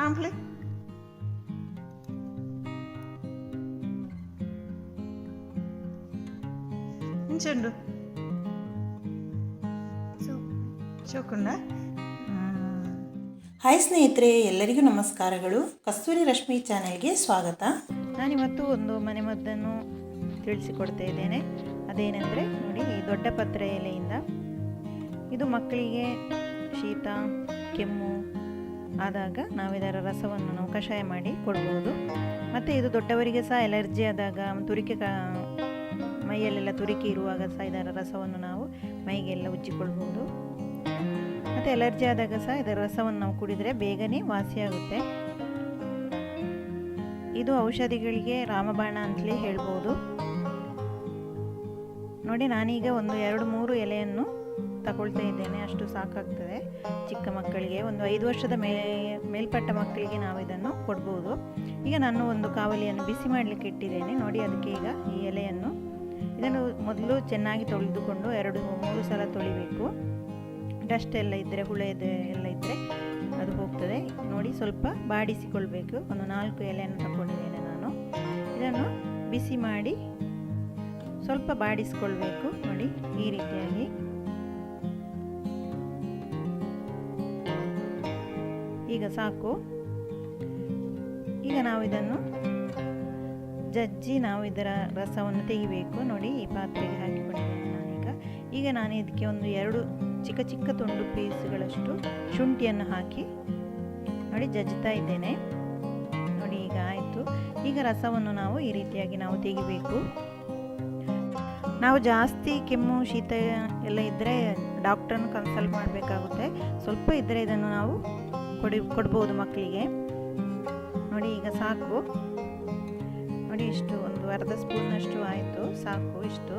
ಆಂಪ್ಲಿ ಇಂಚುಂಡು ಚೋಕುಂಡ hi ಸ್ನೇಹಿತರೆ ಎಲ್ಲರಿಗೂ ನಮಸ್ಕಾರಗಳು ಕಸ್ತೂರಿ ರಶ್ಮಿ ಚಾನೆಲ್ಗೆ ಸ್ವಾಗತ ನಾನಿವತ್ತು ಒಂದು ಮನೆಮದ್ದನ್ನು ತಿಳಿಸಿಕೊಡ್ತಾ ಇದ್ದೇನೆ ಅದೇನೆಂದರೆ ನೋಡಿ ಈ ದೊಡ್ಡ ಪತ್ರೆ ಎಲೆಯಿಂದ ಇದು ಮಕ್ಕಳಿಗೆ ಶೀತ ಕೆಮ್ಮು ಆದಾಗ ನಾವು ಇದರ ರಸವನ್ನು ನಾವು ಕಷಾಯ ಮಾಡಿ ಕೊಡ್ಬೋದು. ಮತ್ತು ಇದು ದೊಡ್ಡವರಿಗೆ ಸಹ ಎಲರ್ಜಿ ಆದಾಗ ತುರಿಕೆ ಕ ಮೈಯಲ್ಲೆಲ್ಲ ತುರಿಕೆ ಇರುವಾಗ ಸಹ ಇದರ ರಸವನ್ನು ನಾವು ಮೈಗೆಲ್ಲ ಉಜ್ಜಿಕೊಳ್ಬೋದು. ಮತ್ತು ಎಲರ್ಜಿ ಆದಾಗ ಸಹ ಇದರ ರಸವನ್ನು ನಾವು ಕುಡಿದರೆ ಬೇಗನೆ ವಾಸಿಯಾಗುತ್ತೆ. ಇದು ಔಷಧಿಗಳಿಗೆ ರಾಮಬಾಣ ಅಂತಲೇ ಹೇಳ್ಬೋದು. ನೋಡಿ, ನಾನೀಗ ಒಂದು ಎರಡು ಮೂರು ಎಲೆಯನ್ನು ತಗೊಳ್ತಾ ಇದ್ದೇನೆ. ಅಷ್ಟು ಸಾಕಾಗ್ತದೆ. ಚಿಕ್ಕ ಮಕ್ಕಳಿಗೆ ಒಂದು ಐದು ವರ್ಷದ ಮೇಲೆ ಮೇಲ್ಪಟ್ಟ ಮಕ್ಕಳಿಗೆ ನಾವು ಇದನ್ನು ಕೊಡ್ಬೋದು. ಈಗ ನಾನು ಒಂದು ಕಾವಲಿಯನ್ನು ಬಿಸಿ ಮಾಡಲಿಕ್ಕೆ ಇಟ್ಟಿದ್ದೇನೆ. ನೋಡಿ, ಅದಕ್ಕೆ ಈಗ ಈ ಎಲೆಯನ್ನು ಇದನ್ನು ಮೊದಲು ಚೆನ್ನಾಗಿ ತೊಳೆದುಕೊಂಡು ಎರಡು ಮೂರು ಸಲ ತೊಳಿಬೇಕು. ಡಸ್ಟ್ ಎಲ್ಲ ಇದ್ದರೆ, ಹುಳ ಇದೆ ಎಲ್ಲ ಇದ್ದರೆ ಅದು ಹೋಗ್ತದೆ. ನೋಡಿ, ಸ್ವಲ್ಪ ಬಾಡಿಸಿಕೊಳ್ಬೇಕು. ಒಂದು ನಾಲ್ಕು ಎಲೆಯನ್ನು ತಗೊಂಡಿದ್ದೇನೆ ನಾನು. ಇದನ್ನು ಬಿಸಿ ಮಾಡಿ ಸ್ವಲ್ಪ ಬಾಡಿಸ್ಕೊಳ್ಬೇಕು ನೋಡಿ, ಈ ರೀತಿಯಾಗಿ. ಈಗ ಸಾಕು. ಈಗ ನಾವು ಇದನ್ನು ಜಜ್ಜಿ ನಾವು ಇದರ ರಸವನ್ನು ತೆಗಿಬೇಕು. ನೋಡಿ, ಈ ಪಾತ್ರೆಗೆ ಹಾಕಿಕೊಂಡಿದ್ದೇನೆ ನಾನೀಗ. ಈಗ ನಾನು ಇದಕ್ಕೆ ಒಂದು ಎರಡು ಚಿಕ್ಕ ಚಿಕ್ಕ ತುಂಡು ಪೀಸ್ಗಳಷ್ಟು ಶುಂಠಿಯನ್ನು ಹಾಕಿ ನೋಡಿ, ಜಜ್ತಾ ಇದ್ದೇನೆ. ನೋಡಿ, ಈಗ ಆಯಿತು. ಈಗ ರಸವನ್ನು ನಾವು ಈ ರೀತಿಯಾಗಿ ನಾವು ತೆಗಿಬೇಕು. ನಾವು ಜಾಸ್ತಿ ಕೆಮ್ಮು, ಶೀತ ಎಲ್ಲ ಇದ್ದರೆ ಡಾಕ್ಟ್ರನ್ನು ಕನ್ಸಲ್ಟ್ ಮಾಡಬೇಕಾಗುತ್ತೆ. ಸ್ವಲ್ಪ ಇದ್ದರೆ ಇದನ್ನು ನಾವು ಕೊಡಿ, ಕೊಡ್ಬೋದು ಮಕ್ಕಳಿಗೆ. ನೋಡಿ, ಈಗ ಸಾಕು. ನೋಡಿ, ಇಷ್ಟು ಒಂದು ಅರ್ಧ ಸ್ಪೂನಷ್ಟು ಆಯಿತು. ಸಾಕು, ಇಷ್ಟು.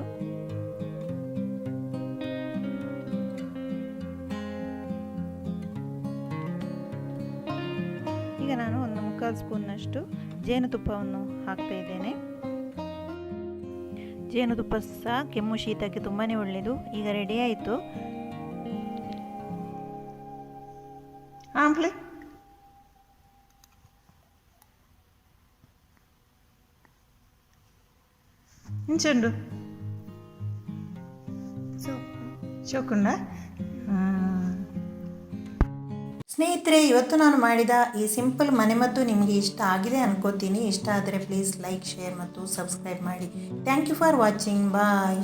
ಈಗ ನಾನು ಒಂದು ಮುಕ್ಕಾಲು ಸ್ಪೂನ್ನಷ್ಟು ಜೇನುತುಪ್ಪವನ್ನು ಹಾಕ್ತಾ ಇದ್ದೇನೆ. ಜೇನುತುಪ್ಪ ಸಹ ಕೆಮ್ಮು ಶೀತಕ್ಕೆ ತುಂಬಾ ಒಳ್ಳೆಯದು ಈಗ ರೆಡಿ ಆಯಿತು. ಆಂಪ್ಲಿ ಇಂಚುಂಡು ಚೋಕುಂಡ ಸ್ನೇಹಿತರೆ, ಇವತ್ತು ನಾನು ಮಾಡಿದ ಈ ಸಿಂಪಲ್ ಮನೆಮದ್ದು ನಿಮಗೆ ಇಷ್ಟ ಆಗಿದೆ ಅನ್ಕೋತೀನಿ. ಇಷ್ಟ ಆದರೆ ಪ್ಲೀಸ್ ಲೈಕ್ ಶೇರ್ ಮತ್ತು ಸಬ್ಸ್ಕ್ರೈಬ್ ಮಾಡಿ. Thank you for watching bye